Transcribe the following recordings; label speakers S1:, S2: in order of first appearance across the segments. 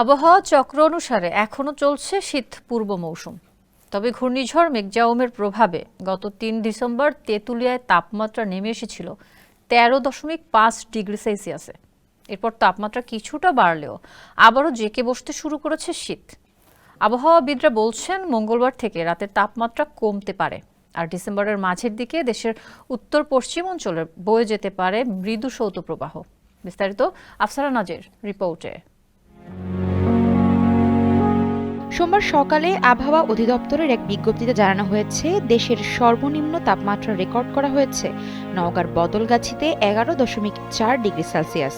S1: আবহাওয়া চক্র অনুসারে এখনও চলছে শীত পূর্ব মৌসুম। তবে ঘূর্ণিঝড় মেঘজাউমের প্রভাবে গত তিন ডিসেম্বর তেঁতুলিয়ায় তাপমাত্রা নেমে এসেছিল তেরো দশমিক পাঁচ ডিগ্রি সেলসিয়াসে। এরপর তাপমাত্রা কিছুটা বাড়লেও আবারও জেকে বসতে শুরু করেছে শীত। আবহাওয়াবিদরা বলছেন, মঙ্গলবার থেকে রাতের তাপমাত্রা কমতে পারে আর ডিসেম্বরের মাঝের দিকে দেশের উত্তর পশ্চিম অঞ্চলে বয়ে যেতে পারে মৃদু শৈত্যপ্রবাহ। বিস্তারিত আফসারা নাজের রিপোর্টে।
S2: সোমবার সকালে আবহাওয়া অধিদপ্তরের এক বিজ্ঞপ্তিতে জানানো হয়েছে, দেশের সর্বনিম্ন তাপমাত্রা রেকর্ড করা হয়েছে। নওগাঁর বদলগাছিতে এগারো দশমিক চার ডিগ্রি সেলসিয়াস।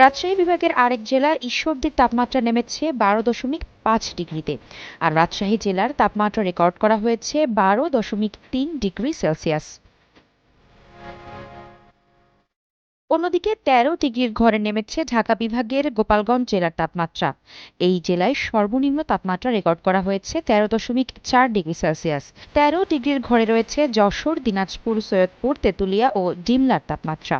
S2: রাজশাহী বিভাগের আরেক জেলা ঈশ্বরদীর তাপমাত্রা নেমেছে বারো দশমিক পাঁচ ডিগ্রিতে। আর রাজশাহী জেলার তাপমাত্রা রেকর্ড করা হয়েছে বারো দশমিক তিন ডিগ্রি সেলসিয়াস। অন্যদিকে তেরো ডিগ্রির ঘরে নেমেছে ঢাকা বিভাগের গোপালগঞ্জ জেলার তাপমাত্রা। এই জেলায় সর্বনিম্ন তাপমাত্রা রেকর্ড করা হয়েছে তেরো দশমিক চার ডিগ্রি সেলসিয়াস। তেরো ডিগ্রির ঘরে রয়েছে যশোর, দিনাজপুর, সৈয়দপুর, তেঁতুলিয়া ও ডিমলার তাপমাত্রা।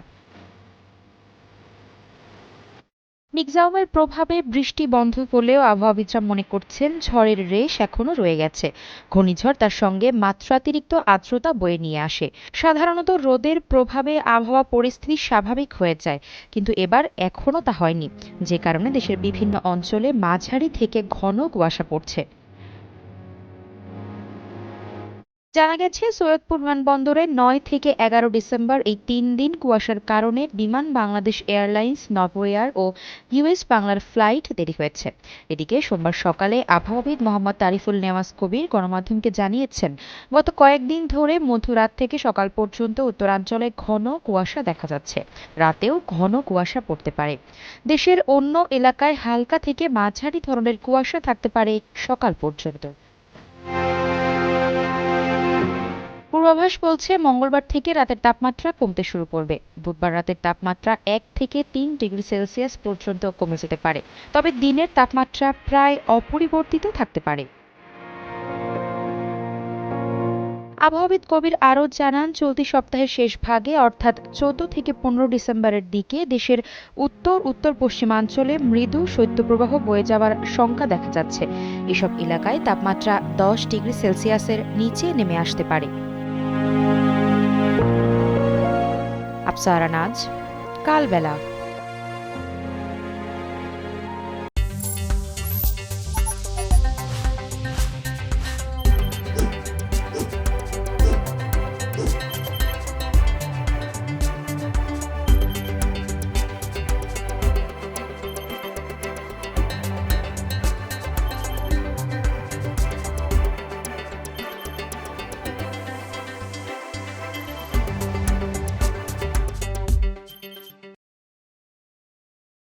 S2: মিগজাউমের প্রভাবে বৃষ্টি বন্ধ হলেও আবহাওয়াবিদরা মনে করছেন ঝড়ের রেশ এখনও রয়ে গেছে। ঘূর্ণিঝড় তার সঙ্গে মাত্রাতিরিক্ত আর্দ্রতা বয়ে নিয়ে আসে। সাধারণত রোদের প্রভাবে আবহাওয়া পরিস্থিতি স্বাভাবিক হয়ে যায়, কিন্তু এবার এখনও তা হয়নি। যে কারণে দেশের বিভিন্ন অঞ্চলে মাঝারি থেকে ঘন কুয়াশা পড়ছে। জানা গেছে, সৈয়দপুর বিমানবন্দরে নয় থেকে এগারো ডিসেম্বর এই তিন দিন কুয়াশার কারণে বিমান বাংলাদেশ এয়ারলাইন্স নভোএয়ার ও ইউএস বাংলার ফ্লাইট দেরি হয়েছে। এদিকে সোমবার সকালে আবহাওয়াবিদ মোহাম্মদ তারিফুল নেওয়াজ কবির গণমাধ্যমকে জানিয়েছেন, গত কয়েকদিন ধরে মধ্যরাত থেকে সকাল পর্যন্ত উত্তরাঞ্চলে ঘন কুয়াশা দেখা যাচ্ছে। রাতেও ঘন কুয়াশা পড়তে পারে। দেশের অন্য এলাকায় হালকা থেকে মাঝারি ধরনের কুয়াশা থাকতে পারে সকাল পর্যন্ত। পূর্বাভাস বলছে, মঙ্গলবার থেকে রাতের তাপমাত্রা কমতে শুরু করবে। বুধবার রাতের তাপমাত্রা এক থেকে তিন ডিগ্রি সেলসিয়াস পর্যন্ত কমে যেতে পারে। তবে দিনের তাপমাত্রা প্রায় অপরিবর্তিত থাকতে পারে। আবহাওয়াবিদ কবির আরও জানান, চলতি সপ্তাহের শেষ ভাগে, অর্থাৎ চোদ্দ থেকে পনেরো ডিসেম্বরের দিকে, দেশের উত্তর উত্তর পশ্চিমাঞ্চলে মৃদু শৈত্যপ্রবাহ বয়ে যাওয়ার শঙ্কা দেখা যাচ্ছে। এসব এলাকায় তাপমাত্রা দশ ডিগ্রি সেলসিয়াসের নিচে নেমে আসতে পারে। আফসারা নাজ কালবেলা